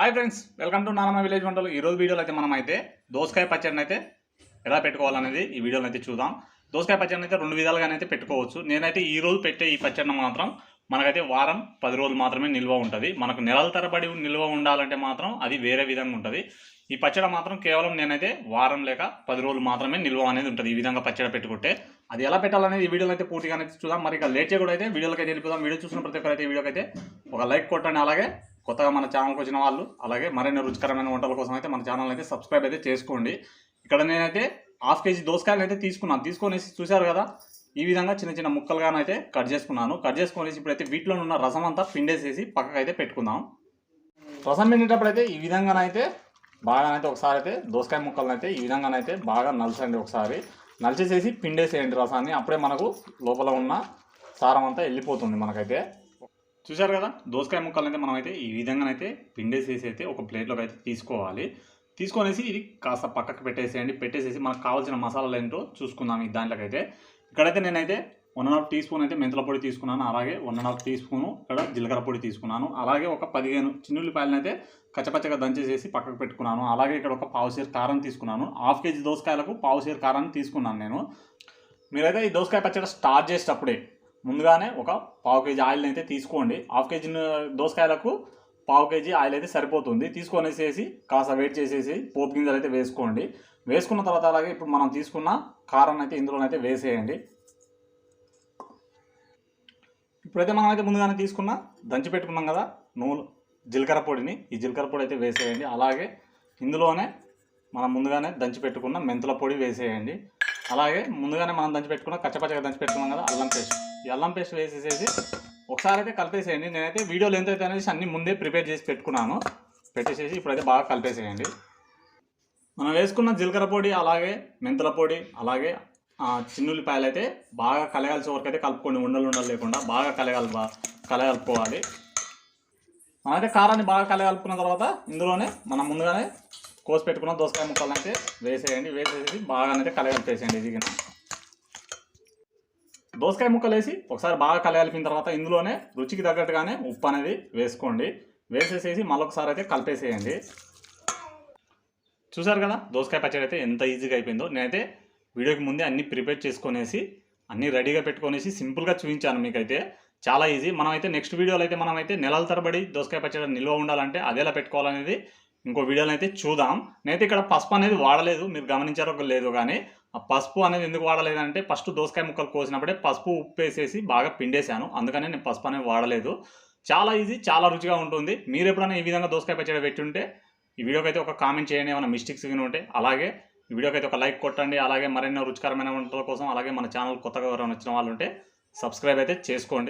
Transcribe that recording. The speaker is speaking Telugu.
Hi friends welcome to Nanamma village Vantalu. ఈ రోజు వీడియోలో అయితే మనం అయితే దోసకాయ పచ్చడిని అయితే ఎలా పెట్టుకోవాలనేది ఈ వీడియోలో అయితే చూద్దాం. దోసకాయ పచ్చడిని అయితే రెండు విధాలుగానైతే పెట్టుకోవచ్చు. నేనైతే ఈ రోజు పెట్టే ఈ పచ్చడిని మాత్రం మనకైతే వారం పది రోజులు మాత్రమే నిల్వ ఉంటుంది. మనకు నెలల తరబడి నిల్వ ఉండాలంటే మాత్రం అది వేరే విధంగా ఉంటుంది. ఈ పచ్చడి మాత్రం కేవలం నేనైతే వారం లేక పది రోజులు మాత్రమే నిల్వ అనేది ఉంటుంది ఈ విధంగా పచ్చడి పెట్టుకుంటే. అది ఎలా పెట్టాలనేది ఈ వీడియోలో అయితే పూర్తిగా అయితే చూద్దాం. మరి ఇక లేట్ చేయకూడదు అయితే వీడియోలకైతే అయితే వెళ్ళిపోదాం. వీడియో చూసిన ప్రతి ఒక్కరైతే అయితే వీడియోకి అయితే ఒక లైక్ కొట్టండి. అలాగే కొత్తగా మన ఛానల్కి వచ్చిన వాళ్ళు అలాగే మరిన్ని రుచికరమైన వంటల కోసం అయితే మన ఛానల్ అయితే సబ్స్క్రైబ్ అయితే చేసుకోండి. ఇక్కడ నేనైతే హాఫ్ కేజీ దోసకాయలు అయితే తీసుకున్నాను. తీసుకొనేసి చూశారు కదా ఈ విధంగా చిన్న చిన్న ముక్కలుగానైతే కట్ చేసుకున్నాను. కట్ చేసుకొనేసి ఇప్పుడైతే వీటిలో ఉన్న రసం అంతా పిండేసేసి పక్కకు అయితే పెట్టుకుందాం. రసం పిండేటప్పుడు అయితే ఈ విధంగానైతే బాగానైతే ఒకసారి అయితే దోసకాయ ముక్కలను అయితే ఈ విధంగానైతే బాగా నలసండి ఒకసారి. నలిచేసేసి పిండేసేయండి రసాన్ని. అప్పుడే మనకు లోపల ఉన్న సారం అంతా వెళ్ళిపోతుంది మనకైతే. చూశారు కదా? దోసకాయ ముక్కలనైతే మనమైతే మనం అయితే ఈ విధంగానైతే పిండేసేసి అయితే ఒక ప్లేట్లోకి అయితే తీసుకోవాలి. తీసుకొనేసి ఇది కాస్త పక్కకు పెట్టేసేయండి. పెట్టేసేసి మనకు కావాల్సిన మసాలాలు ఏంటో చూసుకుందాం ఈ దాంట్లోకైతే. ఇక్కడైతే నేనైతే one and half teaspoon అయితే మెంతుల పొడి తీసుకున్నాను. అలాగే one and half teaspoon ఇక్కడ జీలకర్ర పొడి తీసుకున్నాను. అలాగే ఒక పదిహేను చిన్నుల్లిపాయలను అయితే కచ్చపచ్చగా దంచేసేసి పక్కకు పెట్టుకున్నాను. అలాగే ఇక్కడ ఒక పావు సేరు కారం తీసుకున్నాను. హాఫ్ కేజీ దోసకాయలకు పావు సేరు కారాన్ని తీసుకున్నాను నేను. మీరైతే ఈ దోసకాయ పచ్చడి స్టార్ట్ చేసేటప్పుడే ముందుగానే ఒక పావు కేజీ ఆయిల్ అయితే తీసుకోండి. హాఫ్ కేజీ దోసకాయలకు పావు కేజీ ఆయిల్ అయితే సరిపోతుంది. తీసుకొనేసేసి కాస్త వెయిట్ చేసేసి పోపు గింజలు అయితే వేసుకోండి. వేసుకున్న తర్వాత అలాగే ఇప్పుడు మనం తీసుకున్న కారం అయితే ఇందులోనైతే వేసేయండి. ఇప్పుడైతే మనం అయితే ముందుగానే తీసుకున్న దంచి పెట్టుకున్నాం కదా నూనె జీలకర్ర పొడిని ఈ జీలకర్ర పొడి అయితే వేసేయండి. అలాగే ఇందులోనే మనం ముందుగానే దంచి పెట్టుకున్న మెంతుల పొడి వేసేయండి. అలాగే ముందుగానే మనం దంచి పెట్టుకున్నాం కచ్చపచ్చగా దంచి పెట్టుకున్నాం కదా అల్లం పేస్ట్. ఈ అల్లం పేస్ట్ వేసేసేసి ఒకసారి అయితే కలిపేసేయండి. నేనైతే వీడియోలో ఎంత అయితే అనేసి అన్ని ముందే ప్రిపేర్ చేసి పెట్టుకున్నాను. పెట్టేసేసి ఇప్పుడైతే బాగా కలిపేసేయండి. మనం వేసుకున్న జీలకర్ర పొడి అలాగే మెంతుల పొడి అలాగే చిన్నుల్లిపాయలు అయితే బాగా కలగాల్సి వరకు అయితే కలుపుకోండి. ఉండలు ఉండలు లేకుండా బాగా కలగాలి బా కలగలుపుకోవాలి. మనమైతే కారాన్ని బాగా కలగలుపుకున్న తర్వాత ఇందులోనే మనం ముందుగానే కోసి పెట్టుకున్న. దోసకాయ ముక్కలను వేసేయండి వేసేసి బాగానైతే కలగలిపేసేయండి ఇది గిన్నె. దోసకాయ ముక్కలు వేసి ఒకసారి బాగా కలగలిపిన తర్వాత ఇందులోనే రుచికి తగ్గట్టుగానే ఉప్పు అనేది వేసుకోండి. వేసేసేసి మళ్ళొకసారి అయితే కలిపేసేయండి. చూసారు కదా దోసకాయ పచ్చడి అయితే ఎంత ఈజీగా అయిపోయిందో. నేనైతే వీడియోకి ముందే అన్ని ప్రిపేర్ చేసుకొనేసి అన్ని రెడీగా పెట్టుకొనేసి సింపుల్గా చూపించాను మీకైతే. చాలా ఈజీ. మనం అయితే నెక్స్ట్ వీడియోలో అయితే మనం అయితే నెలల తరబడి దోసకాయ పచ్చడి నిల్వ ఉండాలంటే అదేలా పెట్టుకోవాలనేది ఇంకో వీడియోలో అయితే చూద్దాం. నేనైతే ఇక్కడ పసుపు అనేది వాడలేదు. మీరు గమనించారో లేదు కానీ ఆ పసుపు అనేది ఎందుకు వాడలేదంటే ఫస్ట్ దోసకాయ ముక్కలు కోసినప్పుడే పసుపు ఉప్పు వేసేసి బాగా పిండేశాను. అందుకనే నేను పసుపు అనేది వాడలేదు. చాలా ఈజీ చాలా రుచిగా ఉంటుంది. మీరు ఎప్పుడైనా ఈ విధంగా దోసకాయ పచ్చడి పెట్టుంటే ఈ వీడియోకి అయితే ఒక కామెంట్ చేయండి. ఏమైనా మిస్టేక్స్ కానీ ఉంటే అలాగే ఈ వీడియోకి అయితే ఒక లైక్ కొట్టండి. అలాగే మరెన్నో రుచికరమైన వంటల కోసం అలాగే మన ఛానల్ కొత్తగా ఎవరైనా వచ్చిన వాళ్ళు ఉంటే సబ్స్క్రైబ్ అయితే చేసుకోండి.